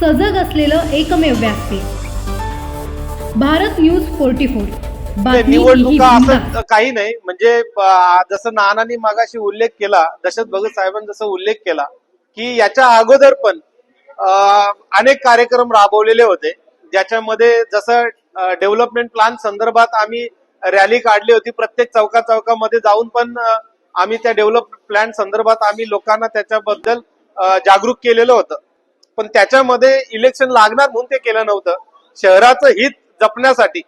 सजग असलेलं एकमेव व्यासपीठ भारत न्यूज फोर्टी फोर. निवडणुका. असं काही नाही म्हणजे जसं नानांनी मागाशी उल्लेख केला दशरथ भगत साहेबांनी जसं उल्लेख केला की याच्या अगोदर पण अनेक कार्यक्रम राबवलेले होते. ज्याच्यामध्ये जसं डेव्हलपमेंट प्लॅन संदर्भात आम्ही रॅली काढली होती प्रत्येक चौका चौकामध्ये जाऊन पण आम्ही त्या डेव्हलप प्लॅन संदर्भात आम्ही लोकांना त्याच्याबद्दल जागरूक केलेलं होतं. पण त्याच्यामध्ये इलेक्शन लागणार म्हणून ते केलं नव्हतं. शहराचं हित जपण्यासाठी.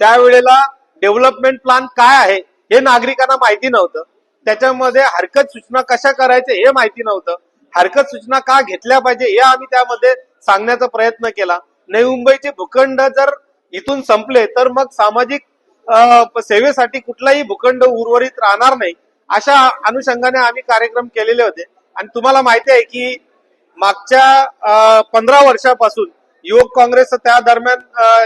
त्यावेळेला डेव्हलपमेंट प्लान काय आहे हे नागरिकांना माहिती नव्हतं. त्याच्यामध्ये हरकत सूचना कशा करायच्या हे माहिती नव्हतं. हरकत सूचना का घेतल्या पाहिजे हे आम्ही त्यामध्ये सांगण्याचा प्रयत्न केला. नवी मुंबईचे भूखंड जर इथून संपले तर मग सामाजिक सेवेसाठी कुठलाही भूखंड उर्वरित राहणार नाही. अशा अनुषंगाने आम्ही कार्यक्रम केलेले होते. आणि तुम्हाला माहिती आहे की मागच्या पंधरा वर्षापासून युवक काँग्रेस त्या दरम्यान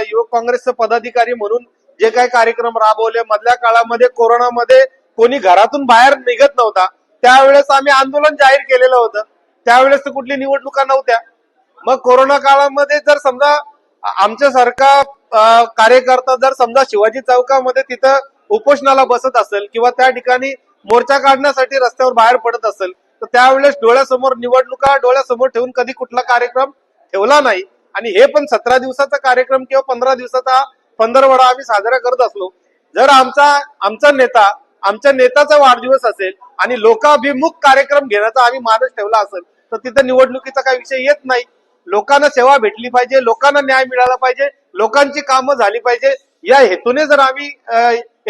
युवक काँग्रेसचे पदाधिकारी म्हणून जे काही कार्यक्रम राबवले मधल्या काळामध्ये कोरोनामध्ये कोणी घरातून बाहेर निघत नव्हता. त्यावेळेस आम्ही आंदोलन जाहीर केलेलं होतं. त्यावेळेस तर कुठली निवडणुका नव्हत्या. मग कोरोना काळामध्ये जर समजा आमच्यासारखा कार्यकर्ता जर समजा शिवाजी चौकामध्ये तिथं उपोषणाला बसत असेल किंवा त्या ठिकाणी मोर्चा काढण्यासाठी रस्त्यावर बाहेर पडत असेल तर त्यावेळेस डोळ्यासमोर निवडणुका डोळ्यासमोर ठेवून कधी कुठला कार्यक्रम ठेवला नाही. आणि हे पण सतरा दिवसाचा कार्यक्रम किंवा पंधरा दिवसाचा पंधरवडा आम्ही साजरा करत असलो जर आमचा आमचा नेता आमच्या नेत्याचा वाढदिवस असेल आणि लोकाभिमुख कार्यक्रम घेण्याचा आम्ही मानस ठेवला असेल तर तिथं निवडणुकीचा काही विषय येत नाही. लोकांना सेवा भेटली पाहिजे लोकांना न्याय मिळाला पाहिजे लोकांची कामं झाली पाहिजे. या हेतूने जर आम्ही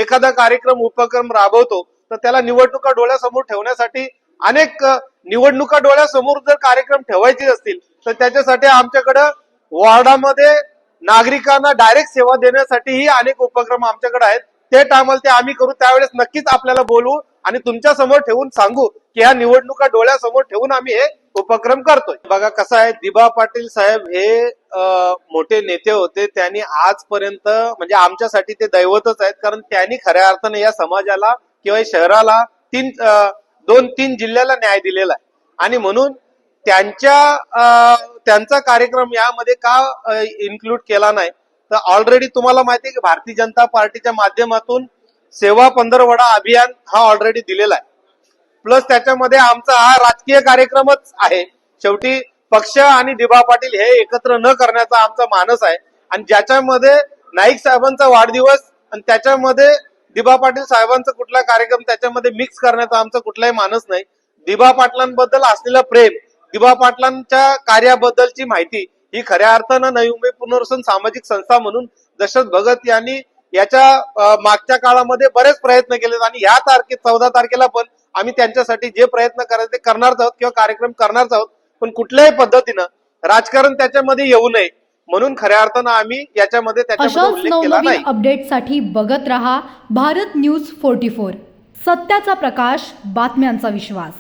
एखादा कार्यक्रम उपक्रम राबवतो तर त्याला निवडणुका डोळ्यासमोर ठेवण्यासाठी अनेक निवडणुका डोळ्यासमोर जर कार्यक्रम ठेवायचे असतील तर त्याच्यासाठी आमच्याकडं वॉर्डामध्ये नागरिकांना डायरेक्ट सेवा देण्यासाठीही अनेक उपक्रम आमच्याकडे आहेत. ते टायमाला ते आम्ही करू. त्यावेळेस नक्कीच आपल्याला बोलवू आणि तुमच्यासमोर ठेवून सांगू की ह्या निवडणुका डोळ्यासमोर ठेवून आम्ही हे उपक्रम करतोय. बघा कसं आहे दिबा पाटील साहेब हे मोठे नेते होते. त्यांनी आजपर्यंत म्हणजे आमच्यासाठी ते दैवतच आहेत. कारण त्यांनी खऱ्या अर्थाने या समाजाला किंवा शहराला तीन दोन तीन जिल्ह्याला न्याय दिलेला आहे. आणि म्हणून त्यांच्या त्यांचा कार्यक्रम यामध्ये का इन्क्लूड केला नाही? तर ऑलरेडी तुम्हाला माहिती आहे की भारतीय जनता पार्टीच्या माध्यमातून सेवा पंधरवडा अभियान हा ऑलरेडी दिलेला आहे. प्लस त्याच्यामध्ये आमचा हा राजकीय कार्यक्रमच आहे. शेवटी पक्ष आणि दिबा पाटील हे एकत्र न करण्याचा आमचा मानस आहे. आणि ज्याच्यामध्ये नाईक साहेबांचा वाढदिवस आणि त्याच्यामध्ये दिबा पाटील साहेबांचा कुठला कार्यक्रम त्याच्यामध्ये मिक्स करण्याचा आमचा कुठलाही मानस नाही. दिबा पाटलांबद्दल असलेलं प्रेम दिबा पाटलांच्या कार्याबद्दलची माहिती ही खऱ्या अर्थानं नवी मुंबई पुनर्वसन सामाजिक संस्था म्हणून दशरथ भगत यांनी याच्या मागच्या काळामध्ये बरेच प्रयत्न केले आणि या तारखे चौदा तारखेला पण आम्ही त्यांच्यासाठी जे प्रयत्न करायचे ते करणारच आहोत किंवा कार्यक्रम करणारच आहोत. पण कुठल्याही पद्धतीनं राजकारण त्याच्यामध्ये येऊ नये. म्हणून खऱ्या अर्थानं आम्ही याच्यामध्ये अशाच नाही. नवनवीन अपडेटसाठी बघत रहा भारत न्यूज फोर्टी फोर सत्याचा प्रकाश बातम्यांचा विश्वास.